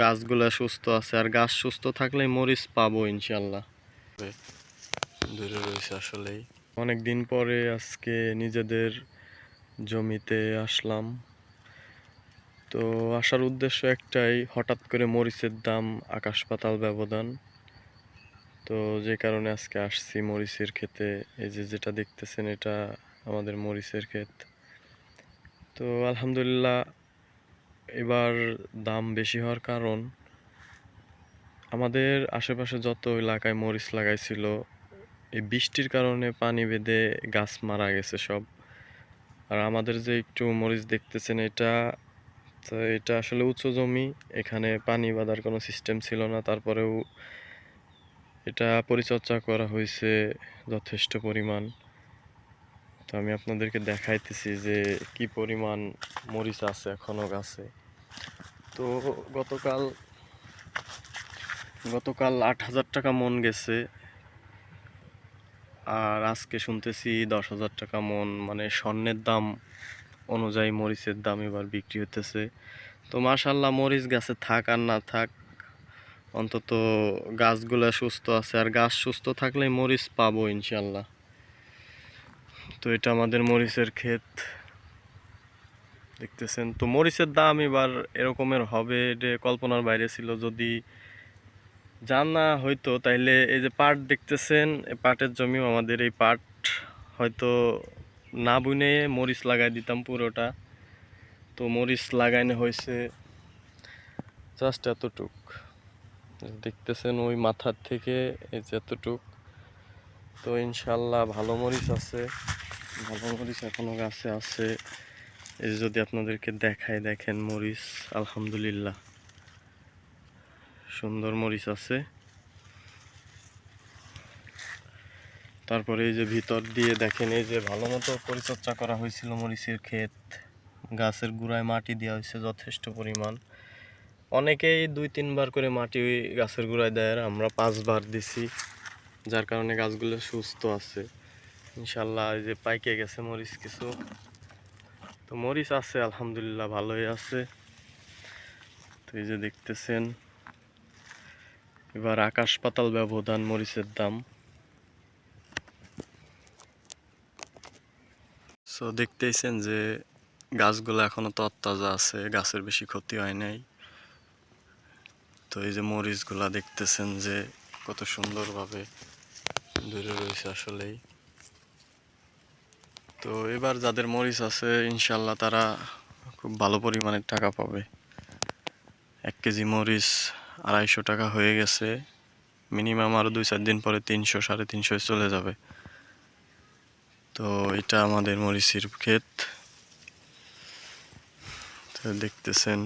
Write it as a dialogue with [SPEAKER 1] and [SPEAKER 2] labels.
[SPEAKER 1] গাছগুলা সুস্থ আছে আর গাছ সুস্থ থাকলে মরিচ পাবো ইনশাল্লাহ দূরে রয়েছে আসলেই। অনেক দিন পরে আজকে নিজেদের জমিতে আসলাম। তো আসার উদ্দেশ্য একটাই হঠাৎ করে মরিচের দাম আকাশ পাতাল ব্যবধান। তো যে কারণে আজকে আসছি মরিচের ক্ষেতে এই যে যেটা দেখতেছেন এটা আমাদের মরিচের ক্ষেত। তো আলহামদুলিল্লাহ এবার দাম বেশি হওয়ার কারণ, আমাদের আশেপাশে যত এলাকায় মরিচ লাগাইছিল, এই বৃষ্টির কারণে পানি বেঁধে গাছ মারা গেছে সব। আর আমাদের যে একটু মরিচ দেখতেছেন, এটা তো এটা আসলে উঁচু জমি, এখানে পানি বাঁধার কোনো সিস্টেম ছিল না, তারপরেও এটা পরিচর্যা করা হয়েছে যথেষ্ট পরিমাণ। তো আমি আপনাদেরকে দেখাইতেছি যে কি পরিমাণ মরিচ আছে এখনও গাছে। তো গতকাল গতকাল আট হাজার টাকা মন গেছে। আর আজকে শুনতেছি দশ হাজার টাকা মন মানে স্বর্ণের দাম অনুযায়ী মরিচের দাম এবার বিক্রি হতেছে তো মাশাল্লাহ মরিচ গাছে থাক আর না থাক, অন্তত গাছগুলো সুস্থ আছে। আর গাছ সুস্থ থাকলে মরিচ পাবো ইনশাল্লাহ তো এটা আমাদের মরিচের ক্ষেত। দেখতেছেন, তো মরিচের দাম এবার এরকমের হবে, এটা কল্পনার বাইরে ছিল। যদি জানা হয়তো তাইলে এই যে পাট দেখতেছেন, এই পাটের জমিও আমাদের এই পাট হয়তো না বুনে মরিচ লাগাই দিতাম পুরোটা। তো মরিচ লাগাইনে হয়েছে জাস্ট এতটুক। দেখতেছেন ওই মাথার থেকে, এই যে এতটুক। তো ইনশাল্লাহ ভালো মরিচ আছে। ভালো মরিচ এখনও গাছে আছে। এই যদি আপনাদেরকে দেখায়, দেখেন মরিচ, আলহামদুলিল্লাহ। সুন্দর মরিচ আছে। তারপরে এই যে ভিতর দিয়ে দেখেন, এই যে ভালো মতো পরিচর্যা করা হয়েছিল মরিচের ক্ষেত। গাছের গুঁড়ায় মাটি দেওয়া হয়েছে যথেষ্ট পরিমাণ। অনেকেই দুই, তিনবার করে মাটি গাছের গুঁড়ায় দেয় আমরা পাঁচবার দিছি, যার কারণে গাছগুলো সুস্থ আছে। ইনশাল্লাহ এই যে পাইকে গেছে মরিচ কিছু। তো মরিচ আছে, আলহামদুলিল্লাহ ভালোই আছে। তো এই যে দেখতেছেন, এবার আকাশ পাতাল ব্যবধান মরিচের দাম। সো দেখতেইছেন যে গাছগুলো এখনও তত্তাজা আছে, গাছের বেশি ক্ষতি হয় নাই। তো এই যে মরিচগুলা দেখতেছেন যে কত সুন্দরভাবে ধরে রয়েছে আসলেই। তো এবার যাদের মরিচ আছে ইনশাল্লাহ তারা খুব ভালো পরিমাণের টাকা পাবে। এক কেজি মরিচ আড়াইশো টাকা হয়ে গেছে। মিনিমাম আরও দুই চার দিন পরে তিনশো, সাড়ে তিনশো চলে যাবে। তো এটা আমাদের মরিচির ক্ষেত। দেখতেছেন।